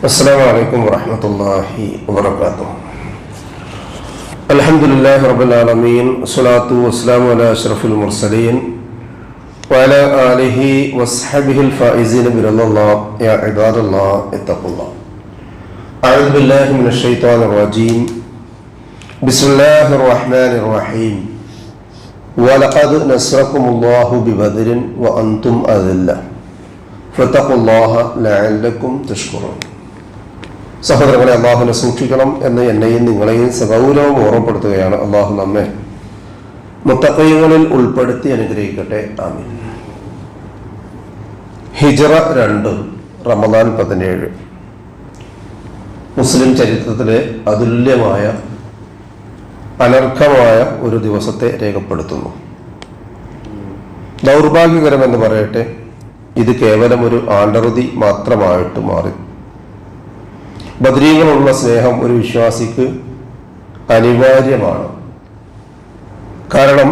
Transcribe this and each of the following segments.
السلام عليكم ورحمة الله وبركاته. الحمد لله رب العالمين والصلاة والسلام على أشرف المرسلين وعلى آله وصحبه الفائزين برضا الله. يا عباد الله اتقوا الله. أعوذ بالله من الشيطان الرجيم. بسم الله الرحمن الرحيم. ولقد نصركم الله ببدر وأنتم أذلة. فاتقوا الله لعلكم تشكرون. സഹോദരങ്ങളെ അള്ളാഹുനെ സൂക്ഷിക്കണം എന്ന് എന്നെയും നിങ്ങളെയും സഗൗരവം ഓർമ്മപ്പെടുത്തുകയാണ് അള്ളാഹു നമ്മെ മുത്തക്കൈകളിൽ ഉൾപ്പെടുത്തി അനുഗ്രഹിക്കട്ടെ. ആമി ഹിജറ രണ്ട് റമദാൻ പതിനേഴ്. മുസ്ലിം ചരിത്രത്തിലെ അതുല്യമായ അനർഹമായ ഒരു ദിവസത്തെ രേഖപ്പെടുത്തുന്നു. ദൗർഭാഗ്യകരമെന്ന് പറയട്ടെ ഇത് കേവലം ഒരു ആണ്ടറുതി മാത്രമായിട്ട് മാറി. ബദരീകളുള്ള സ്നേഹം ഒരു വിശ്വാസിക്ക് അനിവാര്യമാണ്. കാരണം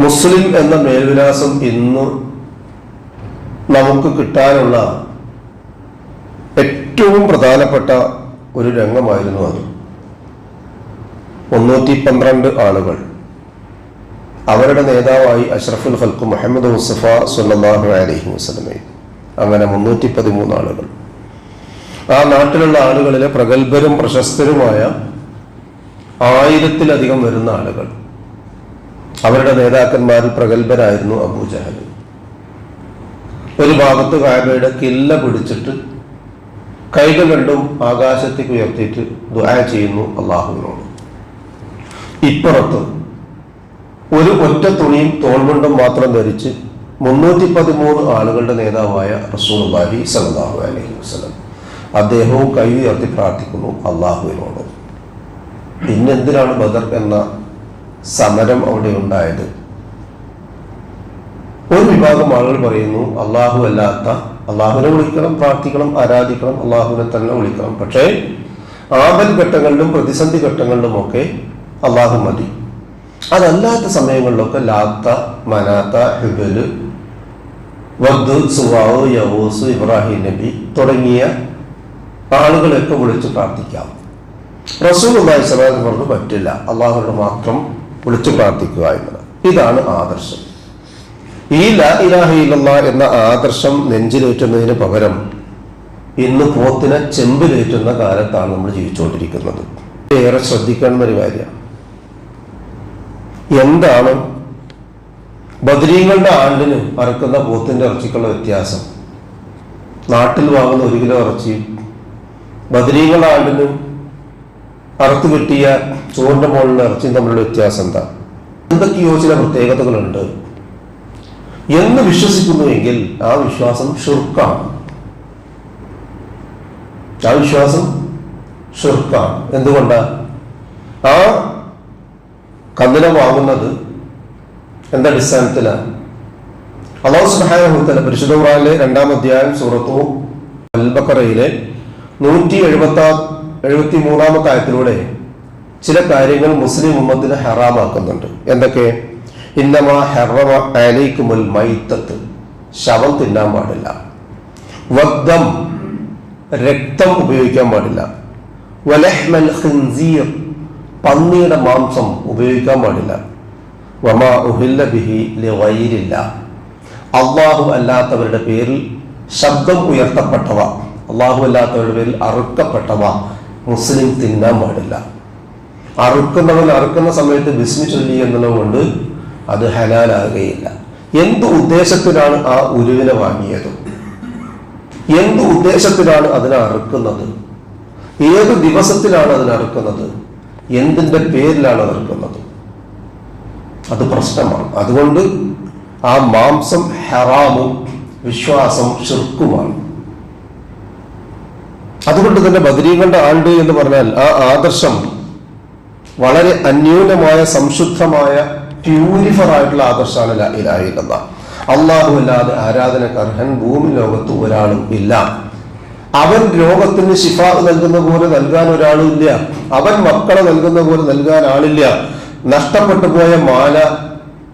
മുസ്ലിം എന്ന മേൽവിലാസം ഇന്ന് നമുക്ക് കിട്ടാനുള്ള ഏറ്റവും പ്രധാനപ്പെട്ട ഒരു രംഗമായിരുന്നു അത്. മുന്നൂറ്റി പന്ത്രണ്ട് ആളുകൾ. അവരുടെ നേതാവായി അഷ്റഫുൽ ഹൽക്കു മുഹമ്മദ് മുസഫ സുല്ലാഹു അലഹി വസ്ലമെ അങ്ങനെ മുന്നൂറ്റി പതിമൂന്ന് ആളുകൾ. ആ നാട്ടിലുള്ള ആളുകളിലെ പ്രഗത്ഭരും പ്രശസ്തരുമായ ആയിരത്തിലധികം വരുന്ന ആളുകൾ. അവരുടെ നേതാക്കന്മാരിൽ പ്രഗത്ഭരായിരുന്നു അബൂജഹൽ ഒരു ഭാഗത്ത് കാബയുടെ കില്ല പിടിച്ചിട്ട് കൈകൾ രണ്ടും ആകാശത്തേക്ക് ഉയർത്തിയിട്ട് ദുആ ചെയ്യുന്നു അള്ളാഹുവിനോട് ഇപ്പുറത്ത് ഒരു ഒറ്റ തുണിയും തോൾമുണ്ടും മാത്രം ധരിച്ച് മുന്നൂറ്റി പതിമൂന്ന് ആളുകളുടെ നേതാവായ റസൂൽ അലി സലാഹു അലഹി വസ്ലം അദ്ദേഹവും കൈ ഉയർത്തി പ്രാർത്ഥിക്കുന്നു അള്ളാഹുവിനോട്. പിന്നെന്തിനാണ് ബദർ എന്ന സമരം അവിടെ ഉണ്ടായത്? ഒരു വിഭാഗം ആളുകൾ പറയുന്നു അള്ളാഹു അല്ലാത്ത അള്ളാഹുവിനെ വിളിക്കണം പ്രാർത്ഥിക്കണം ആരാധിക്കണം അള്ളാഹുവിനെ തന്നെ വിളിക്കണം. പക്ഷേ ആപൽ ഘട്ടങ്ങളിലും പ്രതിസന്ധി ഘട്ടങ്ങളിലും ഒക്കെ അള്ളാഹു മതി. അതല്ലാത്ത സമയങ്ങളിലൊക്കെ ലാത്ത മനാത്ത ഹിബൽ വദ് സുവാവ് യവൂസ് ഇബ്രാഹിം നബി തുടങ്ങിയ ആളുകളെയൊക്കെ വിളിച്ച് പ്രാർത്ഥിക്കാം. റസൂൽ സ്വലാഹു പറഞ്ഞു പറ്റില്ല. അള്ളാഹുവിനോട് മാത്രം വിളിച്ച് പ്രാർത്ഥിക്കുക എന്നത്. ഇതാണ് ആദർശം. ഈ ലാ ഇലാഹ എന്ന ആദർശം നെഞ്ചിലേറ്റുന്നതിന് പകരം ഇന്ന് പോത്തിനെ ചെമ്പിലേറ്റുന്ന കാലത്താണ് നമ്മൾ ജീവിച്ചുകൊണ്ടിരിക്കുന്നത്. ഏറെ ശ്രദ്ധിക്കേണ്ട ഒരു കാര്യമാണ്. എന്താണ് ബദരീങ്ങളുടെ ആണ്ടിന് അറക്കുന്ന പോത്തിന്റെ ഇറച്ചിക്കുള്ള വ്യത്യാസം? നാട്ടിൽ വാങ്ങുന്ന ഒരു കിലോ ഇറച്ചിയും ബദരീങ്ങളുടെ അറുത്തു കിട്ടിയ ചോറിന്റെ മുകളിൽ ഇറച്ചിയും തമ്മിലുള്ള വ്യത്യാസം എന്താ? എന്തൊക്കെയോ ചില പ്രത്യേകതകളുണ്ട്. എന്ന് വിശ്വസിക്കുന്നുവെങ്കിൽ ആ വിശ്വാസം ഷുർക്കാണ്. ആ വിശ്വാസം ഷുർക്കാണ്. എന്തുകൊണ്ടാ? ആ കന്നിനെ വാങ്ങുന്നത് എന്തടിസ്ഥാനത്തിലാണ് അള്ളാഹു സുബാന പരിശുദ്ധ ഖുറാനിലെ രണ്ടാം അധ്യായം സൂറത്തു അൽബക്കറയിലെ നൂറ്റി എഴുപത്താം എഴുപത്തി മൂന്നാമത്തെ ആയത്തിലൂടെ ചില കാര്യങ്ങൾ മുസ്ലിം ഉമ്മത്തിന് ഹറാമാക്കുന്നുണ്ട്. എന്തൊക്കെ? ഇന്നമാ ഹറമ അലൈക്കുമുൽ മൈത്തത്ത്. ശവം തിന്നാൻ പാടില്ല. വക്തം രക്തം ഉപയോഗിക്കാൻ പാടില്ല. വലഹ്മൽ ഹിൻസീർ പന്നിയുടെ മാംസം ഉപയോഗിക്കാൻ പാടില്ല. വമാ ഉഹില്ല ബിഹി ലിഗൈരില്ല. അള്ളാഹു അല്ലാത്തവരുടെ പേരിൽ ശബ്ദം ഉയർത്തപ്പെട്ടവ. അള്ളാഹു അല്ലാത്തവരുടെ പേരിൽ അറുക്കപ്പെട്ടവ മുസ്ലിം തിന്നാൻ പാടില്ല. അറുക്കുന്നവൻ അറുക്കുന്ന സമയത്ത് ബിസ്മി ചൊല്ലി എന്നുള്ളതുകൊണ്ട് അത് ഹലാലാകുകയില്ല. എന്ത് ഉദ്ദേശത്തിലാണ് ആ ഉരുവിനെ വാങ്ങിയത്? എന്ത് ഉദ്ദേശത്തിലാണ് അതിനെ അറുക്കുന്നത്? ഏത് ദിവസത്തിലാണ് അതിനെ അറുക്കുന്നത്? എന്തിന്റെ പേരിലാണ് അറുക്കുന്നത്? അത് പ്രശ്നമാണ്. അതുകൊണ്ട് ആ മാംസം ഹെറാമും വിശ്വാസം ഷിർക്കുമാണ് അതുകൊണ്ട് തന്നെ ബദരീകളുടെ ആണ്ട് എന്ന് പറഞ്ഞാൽ ആ ആദർശം വളരെ അന്യൂനമായ സംശുദ്ധമായ പ്യൂരിഫർ ആയിട്ടുള്ള ആദർശമാണ് ഇലാഹില്ല അള്ളാഹു അല്ലാതെ ആരാധനക്ക് അർഹൻ ഭൂമി ലോകത്ത് ഒരാളും ഇല്ല. അവൻ രോഗത്തിന് ശിഫ നൽകുന്ന പോലെ നൽകാൻ ഒരാളും ഇല്ല. അവൻ മക്കളെ നൽകുന്ന പോലെ നൽകാൻ ആളില്ല. നഷ്ടപ്പെട്ടു പോയ മാല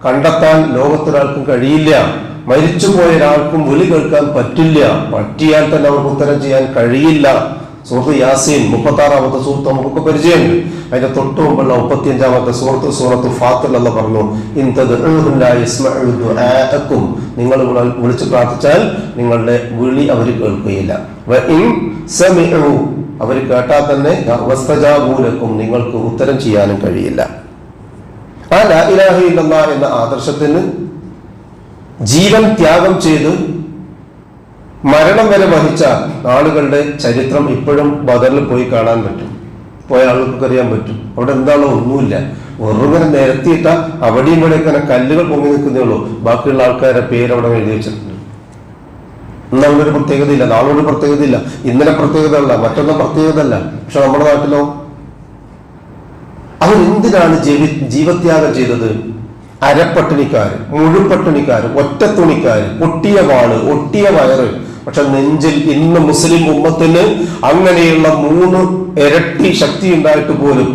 കണ്ടെത്താൻ ലോകത്തൊരാൾക്കും കഴിയില്ല. മരിച്ചുപോയ ഒരാൾക്കും വിളി കേൾക്കാൻ പറ്റില്ല. പറ്റിയാൽ തന്നെ അവർക്ക് ഉത്തരം ചെയ്യാൻ കഴിയില്ല. സുഹൃത്ത് യാസീൻ മുപ്പത്തി ആറാമത്തെ സുഹൃത്ത് നമുക്കൊക്കെ പരിചയമുണ്ട്. അതിന്റെ തൊട്ട് മുമ്പുള്ള മുപ്പത്തി അഞ്ചാമത്തെ സുഹൃത്ത് സുഹൃത്ത് ഫാത്തിൽ എന്ന് പറഞ്ഞു ഇന്തതും നിങ്ങൾ വിളിച്ചു പ്രാർത്ഥിച്ചാൽ നിങ്ങളുടെ വിളി അവർ കേൾക്കുകയില്ല. അവർ കേട്ടാൽ തന്നെ നിങ്ങൾക്ക് ഉത്തരം ചെയ്യാനും കഴിയില്ല. ആ ലാ എന്ന ആദർശത്തിന് ജീവൻ ത്യാഗം ചെയ്ത് മരണം വരെ വഹിച്ച ആളുകളുടെ ചരിത്രം ഇപ്പോഴും ബദറിൽ പോയി കാണാൻ പറ്റും. പോയ ആളുകൾക്ക് അറിയാൻ പറ്റും. അവിടെ എന്താണോ ഒന്നുമില്ല. വെറുതെ നിരത്തിയിട്ട അവിടെയും ഇവിടെ ഇങ്ങനെ കല്ലുകൾ പൊങ്ങി നിൽക്കുന്നേ ഉള്ളൂ. ബാക്കിയുള്ള ആൾക്കാരുടെ പേര് അവിടെ എഴുതി വെച്ചിട്ടുണ്ട്. ഇന്ന് അവിടെ ഒരു പ്രത്യേകതയില്ല. നാളെ പ്രത്യേകതയില്ല. ഇന്നലെ പ്രത്യേകത അല്ല മറ്റൊന്നും പ്രത്യേകത അല്ല പക്ഷെ നമ്മുടെ നാട്ടിലോ അവർ എന്തിനാണ് ജീവി ജീവത്യാഗം ചെയ്തത്? അരപ്പട്ടിണിക്കാര് മുഴുപട്ടിണിക്കാര് ഒറ്റത്തുണിക്കാർ ഒട്ടിയ വാൾ ഒട്ടിയ വയറ്. പക്ഷെ നെഞ്ചിൽ ഇന്ന് മുസ്ലിം ഉമ്മത്തിന് അങ്ങനെയുള്ള മൂന്ന് ഇരട്ടി ശക്തി ഉണ്ടായിട്ട് പോലും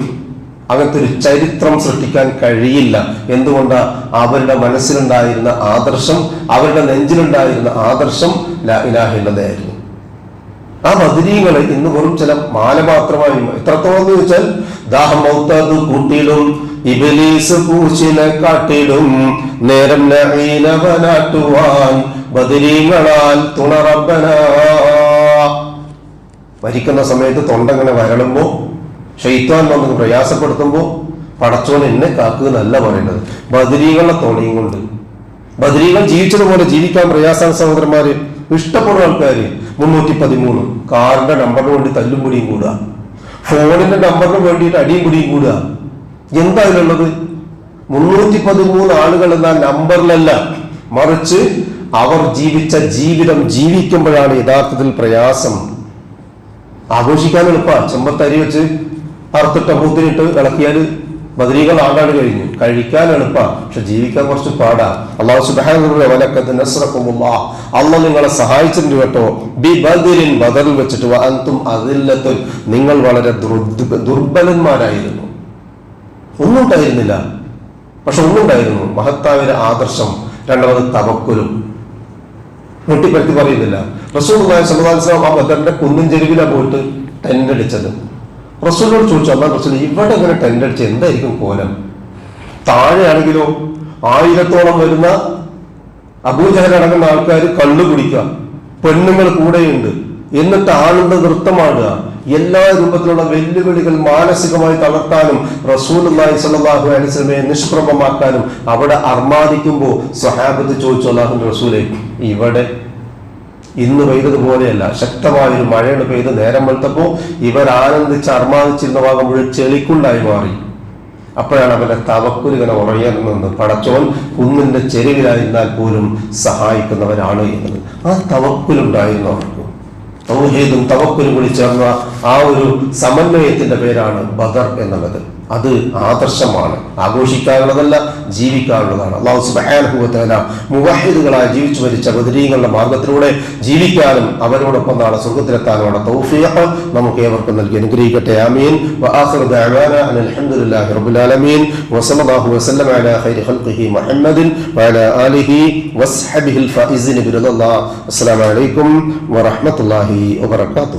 അങ്ങനത്തെ ഒരു ചരിത്രം സൃഷ്ടിക്കാൻ കഴിയില്ല. എന്തുകൊണ്ടാ? അവരുടെ മനസ്സിലുണ്ടായിരുന്ന ആദർശം അവരുടെ നെഞ്ചിലുണ്ടായിരുന്ന ആദർശം ലാ ഇലാഹില്ലതായിരുന്നു ആ ബദരീകൾ ഇന്ന് വെറും ചില മാല മാത്രമായി എത്രത്തോളം എന്ന് വെച്ചാൽ ദാഹം മൗത്തത് കൂട്ടിയിടും ഇബലീസ് പൂച്ചിനെ കാട്ടിടും നേരം നവനാട്ടുവാൻ ബദരീകളാൽ തുണറബന മരിക്കുന്ന സമയത്ത് തൊണ്ടങ്ങനെ വരളുമ്പോ ഷെയ്ത്താൻ വന്ന് പ്രയാസപ്പെടുത്തുമ്പോ പടച്ചോൻ എന്നെ കാക്കുക എന്നല്ല പറയുന്നത്. ബദരീകളുടെ തുണയും കൊണ്ട്. ബദരീകൾ ജീവിച്ചതുപോലെ ജീവിക്കാൻ പ്രയാസാണ് സഹോദരന്മാര് ഇഷ്ടപ്പെടുന്ന ആൾക്കാര്. മുന്നൂറ്റി പതിമൂന്ന് കാറിന്റെ നമ്പറിന് വേണ്ടി തല്ലും പിടിയും കൂടുക. ഫോണിന്റെ നമ്പറിന് വേണ്ടിയിട്ട് അടിയും പിടിയും കൂടുക. എന്താ ഇതിലുള്ളത് മുന്നൂറ്റി പതിമൂന്ന് ആളുകൾ എന്ന നമ്പറിലല്ല മറിച്ച് അവർ ജീവിച്ച ജീവിതം ജീവിക്കുമ്പോഴാണ് യഥാർത്ഥത്തിൽ പ്രയാസം. ആഘോഷിക്കാൻ എളുപ്പ. ചെമ്പത്തരി വെച്ച് അറുത്തിട്ട പൂത്തിനിട്ട് ഇളക്കിയാൽ ബദരീകൾ ആണ്ടാണ് കഴിഞ്ഞു. കഴിക്കാൻ എളുപ്പാ പക്ഷെ ജീവിക്കാൻ കുറച്ച് പാടാ. അള്ളാഹു സുബാനുറക്കുമുള്ള അള്ള നിങ്ങളെ സഹായിച്ചിട്ടുണ്ട് കേട്ടോ. ബി ബദിരിൻ ബദറിൽ വെച്ചിട്ട് വന്തും അതില്ലത്തും നിങ്ങൾ വളരെ ദുർബ- ദുർബലന്മാരായിരുന്നു. ഒന്നും ഉണ്ടായിരുന്നില്ല പക്ഷെ ഒന്നുണ്ടായിരുന്നു. ഒരു ആദർശം രണ്ടാമത് തവക്കുലും. വെട്ടിപ്പറ്റി പറയുന്നില്ല. റസൂൽ സമുദായം ആ ബദറിന്റെ കുന്നിൻ ചെരുവിലാണ് പോയിട്ട് ടെന്റ് അടിച്ചത്. റസൂലിനോട് ചോദിച്ചു അള്ളാഹ് റസൂൽ ഇവിടെ ഇങ്ങനെ ടെൻഡ് അടിച്ച് എന്തായിരിക്കും കോലം? താഴെയാണെങ്കിലോ ആയിരത്തോളം വരുന്ന അബൂജഹൽ അടങ്ങുന്ന ആൾക്കാർ കള്ളു കുടിക്കുക. പെണ്ണുങ്ങൾ കൂടെയുണ്ട്. എന്നിട്ട് ആളുടെ നൃത്തമാടുക. എല്ലാ രൂപത്തിലുള്ള വെല്ലുവിളികൾ മാനസികമായി തളർത്താനും റസൂൽ സല്ലാഹു അലിസ്ലമയെ നിഷ്പ്രഭമാക്കാനും അവിടെ അർമാദിക്കുമ്പോൾ സഹാബത്ത് ചോദിച്ചു അള്ളാഹുന്റെ റസൂലേ ഇവിടെ ഇന്ന് പെയ്തതുപോലെയല്ല ശക്തമായ ഒരു മഴയാണ് പെയ്ത് നേരം വെളുത്തപ്പോൾ ഇവർ ആനന്ദിച്ച് അർമാദിച്ചിരുന്ന ഭാഗം മുഴുവൻ ചെളിക്കുണ്ടായി മാറി. അപ്പോഴാണ് അവരെ തവക്കുൽ ഇങ്ങനെ ഉറയാൻ നിന്ന് പടച്ചോൻ കുന്നിന്റെ ചെരുവിലായിരുന്നാൽ പോലും സഹായിക്കുന്നവരാണ് എന്നത്. ആ തവക്കുലുണ്ടായിരുന്നു അവർക്ക്. തൗഹീദും തവക്കുലും കൂടി ചേർന്ന ആ ഒരു സമന്വയത്തിന്റെ പേരാണ് ബദർ എന്നുള്ളത്. അത് ആദർശമാണ് ആഘോഷിക്കാനുള്ളതല്ല ജീവിക്കാനുള്ളതാണ് അള്ളാഹു സുബാനുഭവത്തല മുവാഹിദുകളായി ജീവിച്ചു മരിച്ച ബദരീങ്ങളുടെ മാർഗത്തിലൂടെ ജീവിക്കാനും അവരോടൊപ്പം നാളെ സ്വർഗത്തിലെത്താനുമാണ് തൗഫീഖ് നമുക്ക് ഏവർക്കും നൽകി അനുഗ്രഹിക്കട്ടെ ആമീൻ وآخر دعوانا أن الحمد لله رب العالمين وصلى الله وسلم على خير خلقه محمد وعلى آله وصحبه الفائزين برضا الله السلام عليكم ورحمة الله وبركاته